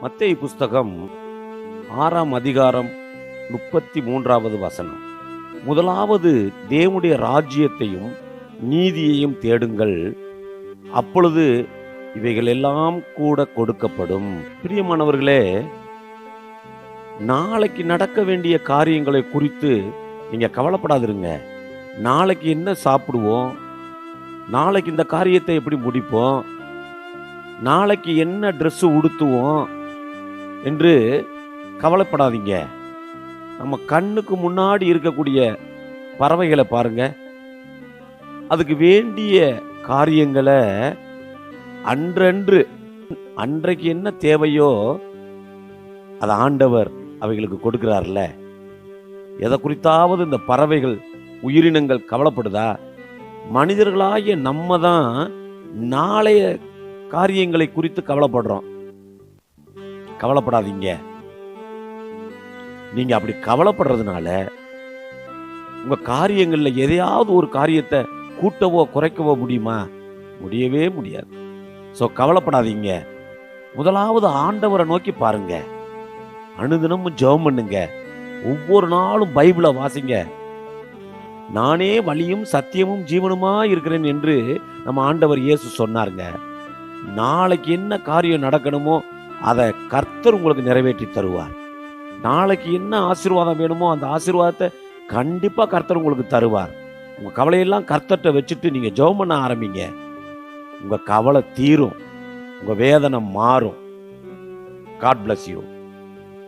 மத்திய புஸ்தகம் ஆறாம் அதிகாரம் முப்பத்தி மூன்றாவது வசனம். முதலாவது தேவனுடைய ராஜ்யத்தையும் நீதியையும் தேடுங்கள். அப்பொழுது இவைகள் எல்லாம் கூட கொடுக்கப்படும். பிரியமானவர்களே நாளைக்கு நடக்க வேண்டிய காரியங்களை குறித்து நீங்கள் கவலைப்படாதிருங்க. நாளைக்கு என்ன சாப்பிடுவோம்? நாளைக்கு இந்த காரியத்தை எப்படி முடிப்போம்? நாளைக்கு என்ன ட்ரெஸ்ஸு உடுத்துவோம்? என்று கவலைப்படாதீங்க. நம்ம கண்ணுக்கு முன்னாடி இருக்கக்கூடிய பறவைகளை பாருங்க. அதுக்கு வேண்டிய காரியங்களை அன்றன்று அன்றைக்கு என்ன தேவையோ அதை ஆண்டவர் அவைகளுக்கு கொடுக்கிறார்ல. எதை குறித்தாவது இந்த பறவைகள் உயிரினங்கள் கவலைப்படுதா? மனிதர்களாகிய நம்ம தான் நாளைய காரியங்களை குறித்து கவலைப்படுறோம். கவலைப்படாதீங்க. நீங்க அப்படி கவலைப்படுறதுனால உங்க காரியங்கள்ல எதையாவது ஒரு காரியத்தை கூட்டவோ குறைக்கவோ முடியுமா? முடியவே முடியாது. ஸோ கவலைப்படாதீங்க. முதலாவது ஆண்டவரை நோக்கி பாருங்க. அனுதினமும் ஜெபம் பண்ணுங்க. ஒவ்வொரு நாளும் பைபிளை வாசிங்க. நானே வழியும் சத்தியமும் ஜீவனுமா இருக்கிறேன் என்று நம்ம ஆண்டவர் இயேசு சொன்னாருங்க. நாளைக்கு என்ன காரியம் நடக்கணுமோ அதை கர்த்தர் உங்களுக்கு நிறைவேற்றி தருவார். நாளைக்கு என்ன ஆசீர்வாதம் வேணுமோ அந்த ஆசீர்வாதத்தை கண்டிப்பாக கர்த்தர் உங்களுக்கு தருவார். உங்கள் கவலையெல்லாம் கர்த்தர்கிட்ட வச்சுட்டு நீங்கள் ஜெபம் பண்ண ஆரம்பிங்க. உங்கள் கவலை தீரும். உங்கள் வேதனை மாறும். God bless you